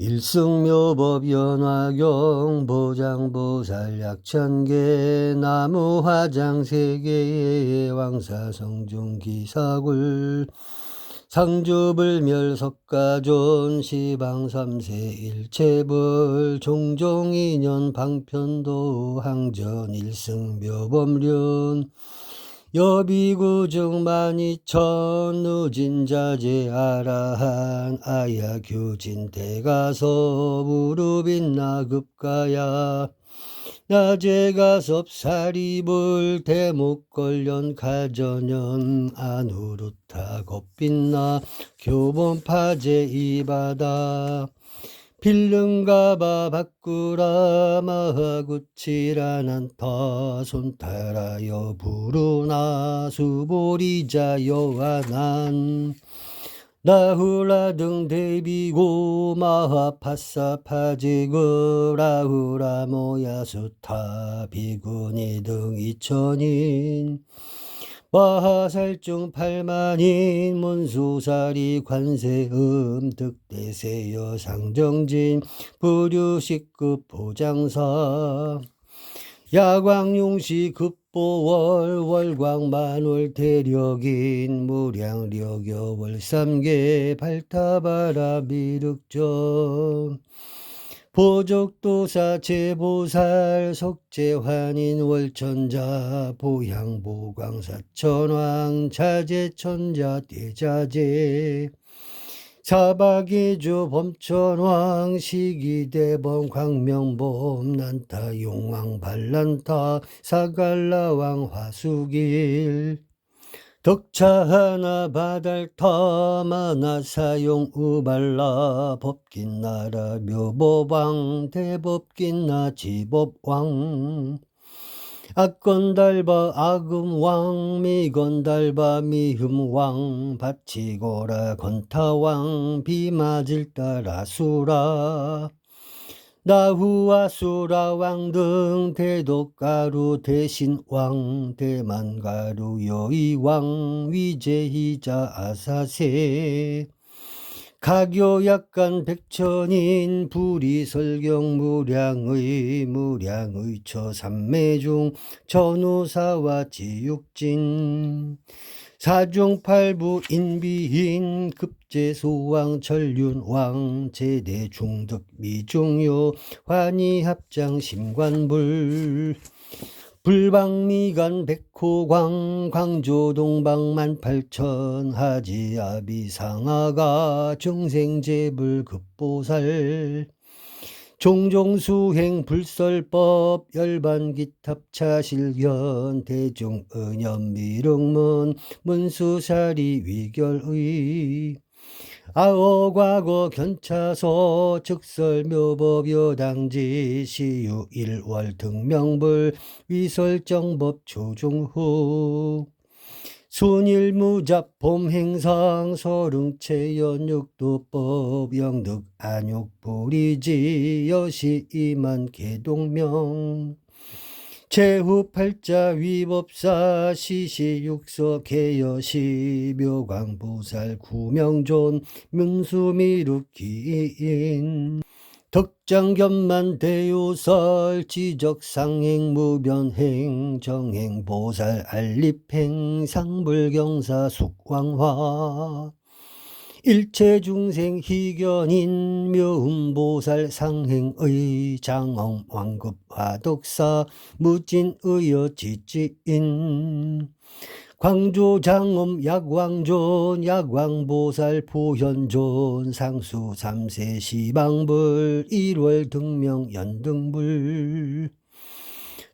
일승묘법 연화경 보장보살 약천계 나무 화장 세계의 왕사성중 기사굴 상주불멸 석가존 시방 삼세 일체불 종종인연 방편도 항전 일승묘법륜 여비구중 만이천 누진자제 아라한 아야 교진 대가서 무릎인 나 급가야. 낮에 가 섭 사리불 대목걸련 가전연 안우루타 겁빛나 교본 파제 이바다 필름가바 바꾸라 마하구치라난타 손타라여 부르나 수보리자 여와난 나후라 등 대비고 마하파사 파지그 라후라 모야수타 비구니 등 이천인 마하살중 팔만인 문수사리 관세음 득대세여 상정진 부류식급 보장사. 야광용시 급보월 월광만월 대력인 무량력여 월삼계 발타바라 미륵점 보족도사 제보살 석재환인 월천자 보향보광사 천왕 자재천자 대자재 사박이주 범천왕 시기대범 광명범 난타 용왕 반란타 사갈라왕 화수길 덕차 하나 바달타 마나 사용 우발라 법긴나라 묘법왕 대법긴나 지법왕. 악건달바 악음왕 미건달바 미흠왕 바치고라 건타왕 비맞을 따라 나후와 수라왕 등 대독가루 대신왕 대만가루 여의왕 위제희자 아사세. 가교약간 백천인 불이설경 무량의 무량의 처삼매중 전우사와 지육진 사중팔부 인비인 급제소왕 전륜왕 제대중득 미중요 환희합장 심관불 불방미간 백호광 광조동방 만팔천 하지아비상아가 중생제불 급보살 종종 수행 불설법 열반기탑차 실견 대중 은연 미륵문 문수사리 위결의 아어과거 견차소 즉설묘법 여당지 시유 일월 등명불 위설정법 조종후 순일무잡 봄행상 서릉체 연육도법 영득 안욕불이지 여시 이만 개동명. 제후 팔자 위법사 시시육서 개여시 묘광보살 구명존 문수미륵기인 덕장견만 대요설 지적상행 무변행 정행 보살 알립행 상불경사 숙왕화. 일체 중생 희견인 묘음보살 상행의 장엄 왕급 화독사 무진의여 지지인 광조 장엄 약왕존 약왕보살 포현존 상수 삼세 시방불 일월 등명 연등불.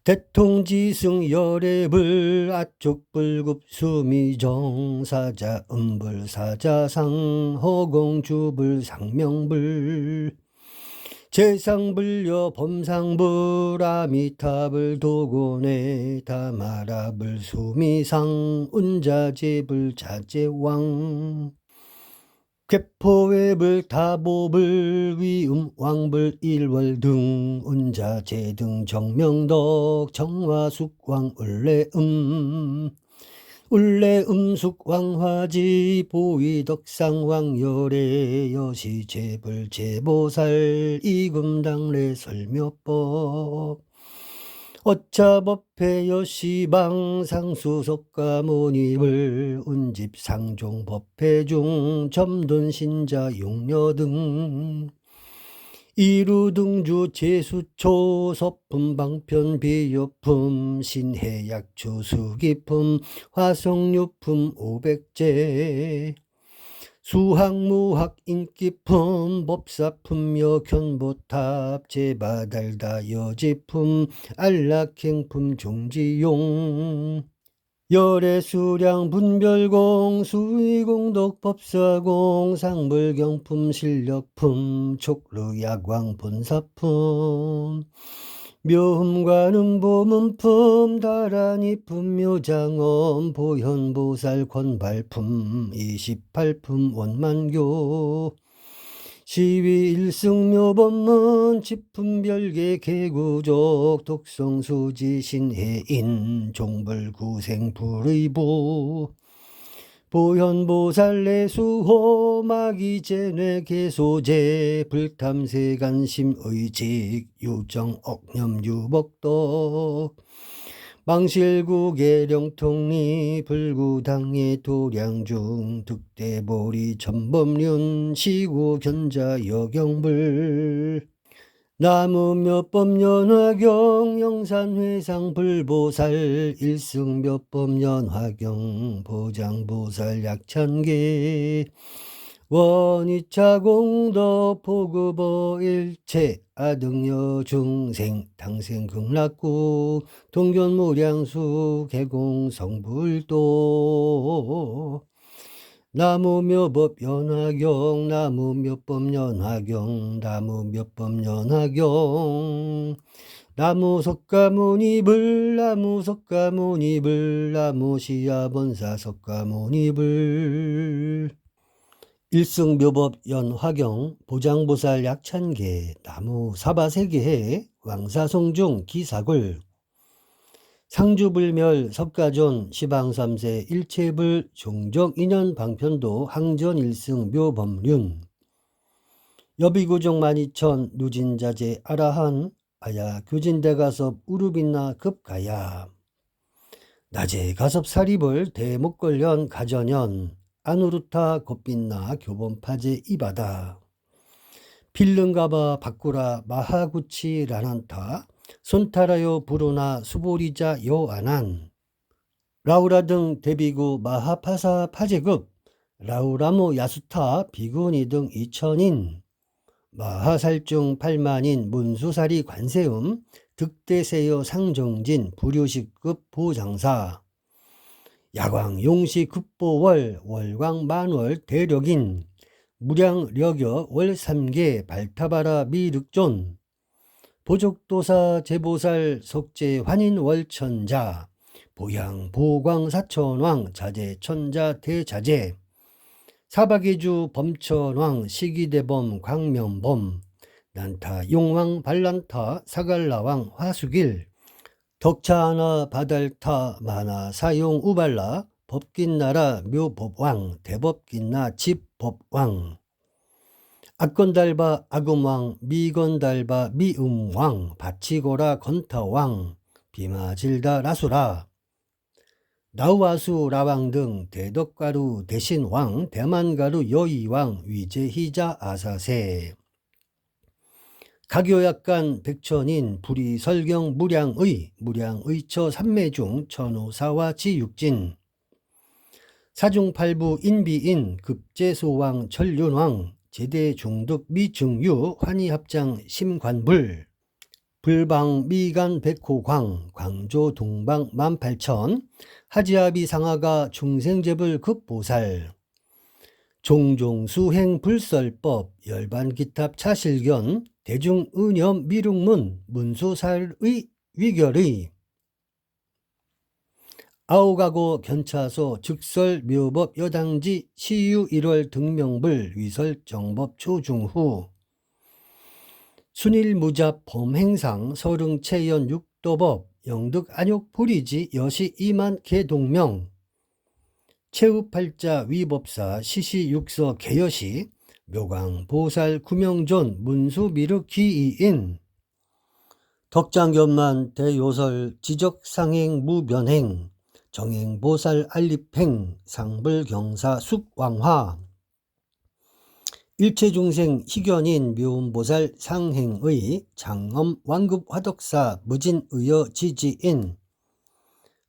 대통지승 열애불 아축불급 수미정 사자 음불 사자상 허공주불 상명불 제상불여 범상불 아미타불 도고네 다마라불 수미상 운자제불 자제왕 궤포외불 다보불 위음 왕불 일월 등 운자제 등 정명덕 정화숙 왕 을레음 울레 음숙 왕화지 보위 덕상 왕열애 여시 제불 제보살 이금당래 설묘법. 어차법회 여시방 상수석가 모니불 운집 상종 법회 중 점돈 신자 용녀 등 이루등주 제수초 서품 방편 비유품 신해약초 수기품 화성유품 오백제 수학무학 인기품 법사품 여 견보탑 제바달다 여지품 안락행품 종지용 열애수량 분별공 수의공덕 법사공 상불경품 실력품 촉루야광 본사품. 묘음관음 보문품 다란이품 묘장엄 보현보살 권발품 28품 원만교 시위 일승묘법문 지품별계 개구족 독성수지 신해인 종불구생 불의보. 보현보살내 수호 마기제뇌 개소제 불탐세 간심 의직 유정 억념 유복도 망실국의 영통리 불구당의 도량중 득대보리 전범륜 시구 견자 여경불. 나무 몇법 연화경 영산회상 불보살 일승 몇법 연화경 보장보살 약천계 원이차 공덕 보급어 일체 아등여 중생 당생 극락구 동견무량수 개공 성불도 나무 묘법 연화경 나무 묘법 연화경 나무 묘법 연화경. 나무 석가모니불 나무 석가모니불 나무 시야본사 석가모니불 일승묘법 연화경 보장보살 약찬계 나무 사바세계해 왕사송중 기사굴 상주불멸 석가존 시방삼세 일체불 종적인연 방편도 항전일승 묘범륜 여비구종 만이천 누진자재 아라한 아야 교진대가섭 우루빈나 급가야 낮에 가섭 사립을 대목걸련 가전연 아누루타 곱빛나 교본파제 이바다. 필름가바 바꾸라 마하구치 라난타 손타라요 부르나 수보리자 요아난 라우라 등 데비구 마하파사 파제급 라우라모 야수타 비구니 등 이천인 마하살중 팔만인 문수사리 관세음 득대세요 상정진 부류식급 보장사 야광 용시 급보월 월광 만월 대력인 무량 력여 월삼계 발타바라 미륵존 보족도사 제보살 속제 환인 월천자 보양 보광 사천왕 자제 천자 대자제 사박이주 범천왕 시기대범 광명범 난타 용왕 발란타 사갈라왕 화수길 덕차하나 바달타 마나 사용 우발라 법긴나라 묘법왕 대법긴나 집법왕. 악건달바 아금왕 미건달바 미음왕 바치고라 건타왕 비마질다 라수라. 나우아수 라왕 등 대덕가루 대신왕 대만가루 여의왕 위제희자 아사세 가교약간 백천인 불이 설경 무량의 무량의처 삼매중 천호사와 지육진. 사중팔부 인비인 급제소왕 천륜왕 제대 중득 미증유 환희합장 심관불. 불방 미간 백호광 광조 동방 만팔천. 하지아비 상하가 중생제불 급보살. 종종 수행 불설법 열반기탑 차실견 대중은염 미륵문 문수살의 위결의 아오가고 견차소 즉설 묘법 여당지 시유 1월 등명불 위설 정법 초중후 순일무잡 범행상 서릉체연 육도법 영득 안욕 보리지 여시 이만 개동명 최후팔자 위법사 시시육서 개여시 묘강 보살 구명존 문수 미륵 기이인. 덕장견만 대요설 지적상행 무변행 정행보살 알립행 상불경사 숙왕화. 일체중생 희견인 묘음보살 상행의 장엄 완급화덕사 무진의여 지지인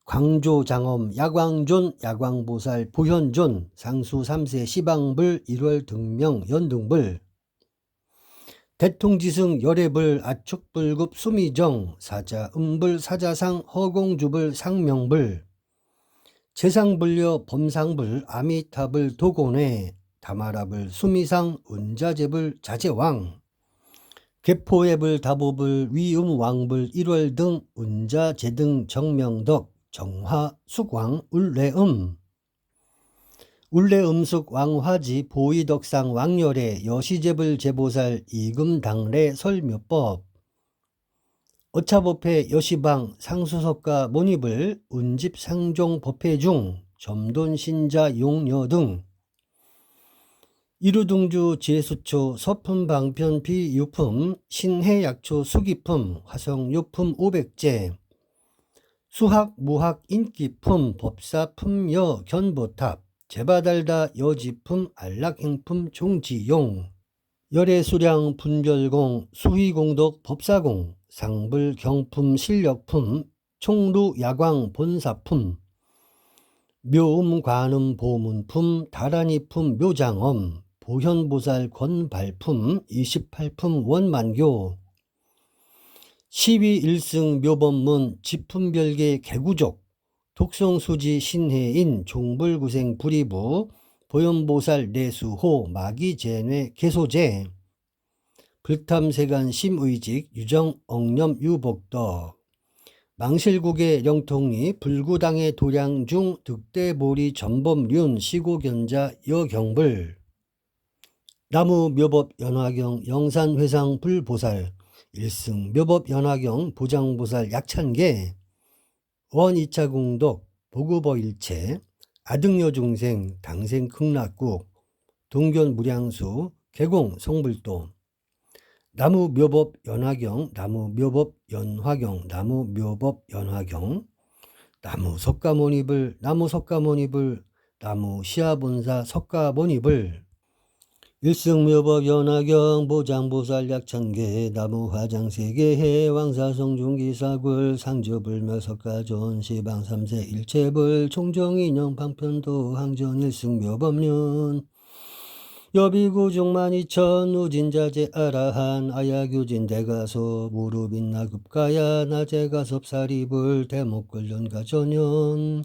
광조장엄 야광존 야광보살 보현존 상수 3세 시방불 1월 등명 연등불. 대통지승 열애불 아축불급 수미정 사자 음불 사자상 허공주불 상명불. 재상불려 범상불 아미타불 도곤회 다마라불 수미상 은자재불 자재왕. 개포해불 다보불 위음왕불 1월 등 은자재등 정명덕 정화 숙왕 울레음. 울레음숙 왕화지 보이덕상 왕열의 여시제불 제보살 이금당례 설묘법. 어차법회 여시방 상수석가 모니불 운집 상종 법회 중 점돈 신자 용녀 등. 이루둥주 제수초 서품 방편 비유품 신해약초 수기품 화성유품 500제 수학 무학 인기품 법사품 여 견보탑 제바달다 여지품 안락행품 종지용 열애수량 분별공 수휘공덕 법사공 상불 경품 실력품 총루 야광 본사품 묘음 관음 보문품 다란이품 묘장엄 보현보살 권발품 28품 원만교 12일승 묘법문 지품별계 개구족 독성수지 신해인 종불구생 불이부 보현보살 내수호 마기제뇌 개소제 불탐세간 심의직 유정 억념 유복덕 망실국의 영통리 불구당의 도량중 득대보리 전범륜 시고견자 여경불 나무 묘법 연화경 영산회상 불보살 일승 묘법 연화경 보장보살 약찬계 원 2차 공덕 보급어 일체 아등여 중생 당생 극락국 동견 무량수 개공 성불도. 나무 묘법 연화경 나무 묘법 연화경 나무 묘법 연화경 나무 석가모니불 나무 석가모니불 나무 시아본사 석가모니불 일승묘법 연화경 보장보살 약천계 나무 화장세계해 왕사성중기사굴 상주불며 석가존 시방 삼세 일체불 총정인형 방편도 항전 일승묘법륜. 여비구 중만 이천 우진자재 아라한 아야교진 대가서 무릎인나 급가야 나제가섭사리불 대목굴련가 전연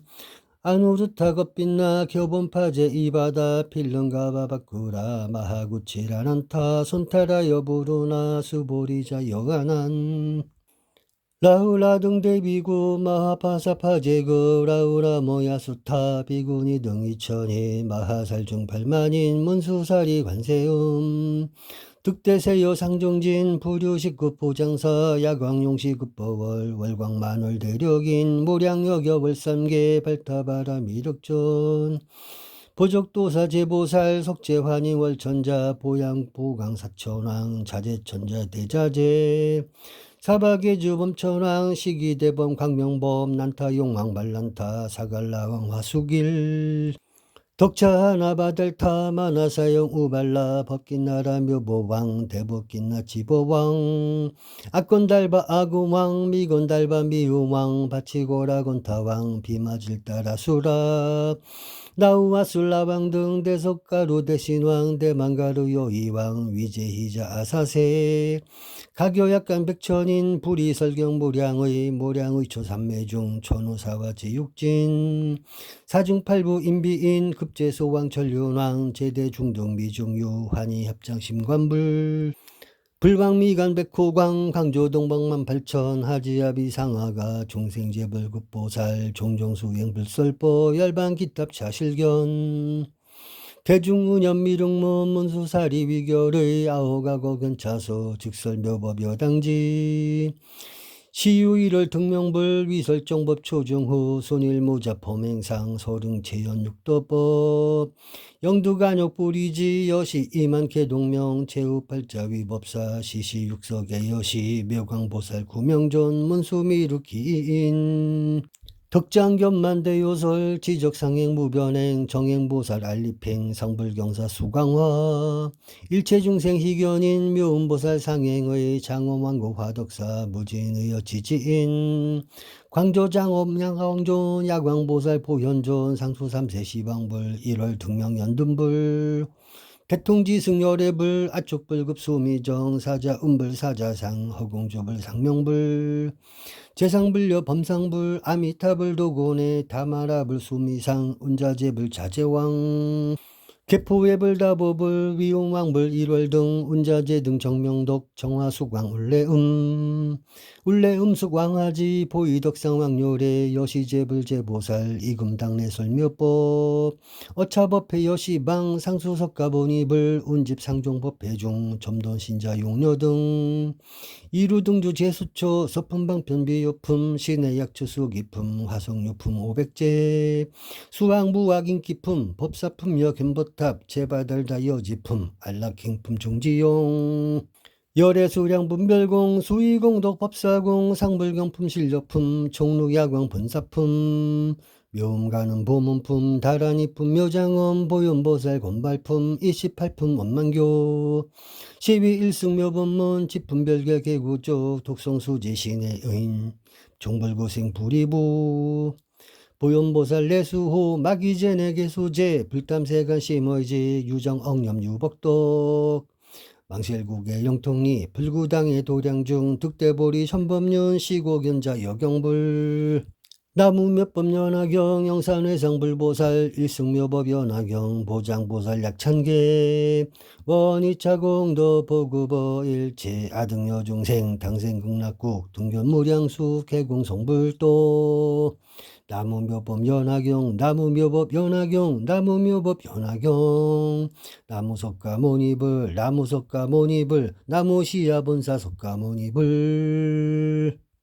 안우르타겁빛나 교본파제 이바다 필름가바 바꾸라. 마하구치라난타 손타라 여 부르나 수보리자 여가난 라우라 등 대비구 마하파사파제그 라우라 모야수타 비구니 등 이천이 마하살중 팔만인 문수사리 관세음 득대세 여 상정진 부류식 급 보장사 야광용시 급버월 월광만월 대력인 모량여겨 월삼계 발타바라 미륵전 보적도사 제보살 석재환이 월천자 보양 보강 사천왕 자재천자 대자재 사박의 주범천왕 시기대범 광명범 난타 용왕 발란타 사갈라왕 화수길 덕차 나바델타 마나사영 우발라 법기나라 묘보왕 대법기나 지보왕. 악건달바 아구왕 미건달바 미우왕 바치고라 건타왕 비마질 따라 수라. 나우와 술라왕 등 대석가루 대신왕 대만가루 요이왕 위제희자 아사세. 가교약간 백천인 불이설경 모량의 모량의 초삼매중 천우사와 제육진 사중팔부 인비인 급제소왕 전륜왕 제대중등 미중유 환희 협장심관불. 불광미간 백호광 강조동방만 팔천 하지아비 상하가 중생재벌 급보살 종종수행 불설보 열반기탑 차실견. 대중운염 미륵문 문수사리 위결의 아호가고 근차소 즉설묘법 여당지 시유 1월 등명불 위설정법 초정후 손일모자 범행상 서릉 재현육도법 영두간역 뿌리지 여시 이만케 동명 제후팔자 위법사 시시육석의 여시 묘광보살 구명존 문수미루기인 덕장견만대 요설 지적상행 무변행 정행보살 알리팽 상불경사 수강화 일체중생 희견인 묘음보살 상행의 장엄왕국 화덕사 무진의 여치지인 광조장업 양광존 야광보살 보현존 상수 삼세 시방불 1월 등명연둔불 대통지 승열의불 아축불급 수미정 사자 음불 사자상 허공조불 상명불 재상불려 범상불 아미타불 도곤의 다마라불 수미상 운자재불 자재왕 개포외불 다보불 위용왕불 일월 등 운자재 등 정명독 정화숙왕 울레음 울레음 숙왕하지 보이덕상왕요래 여시재불 제보살 이금당내 설묘법 어차법회 여시방 상수석가본이불 운집상종법회 중 점돈신자 용녀 등 이루등주 제수초 서품방 변비요품 신의약초수 기품 화성요품 500제 수왕부악인기품 법사품여 견보 탑 제바달다 여 지품 안락행품 종지용. 열애수량 분별공 수의공덕 법사공 상불경품 실력품 종룩야광 본사품 묘음가는 보문품 다란이품 묘장엄 보현보살 건발품 28품 원만교. 시위 일승묘본문 지품별계 개구조 독성수지 신의 의인 종불고생 불이부 보현보살 내수호 마기제내 개수제 불담세간 심의지 유정 억념 유복덕. 망실국의 영통리 불구당의 도량중 득대보리 천법륜 시고견자 여경불 나무몇법 연화경 영산회상불보살 일승묘법 연화경 보장보살 약천계 원이차공도 보구버 일체 아등여중생 당생극락국 등견무량수 개공성불도. 나무묘법 연화경 나무묘법 연화경 나무묘법 연화경. 나무석가 모니불 나무석가 모니불 나무시야본사 석가 모니불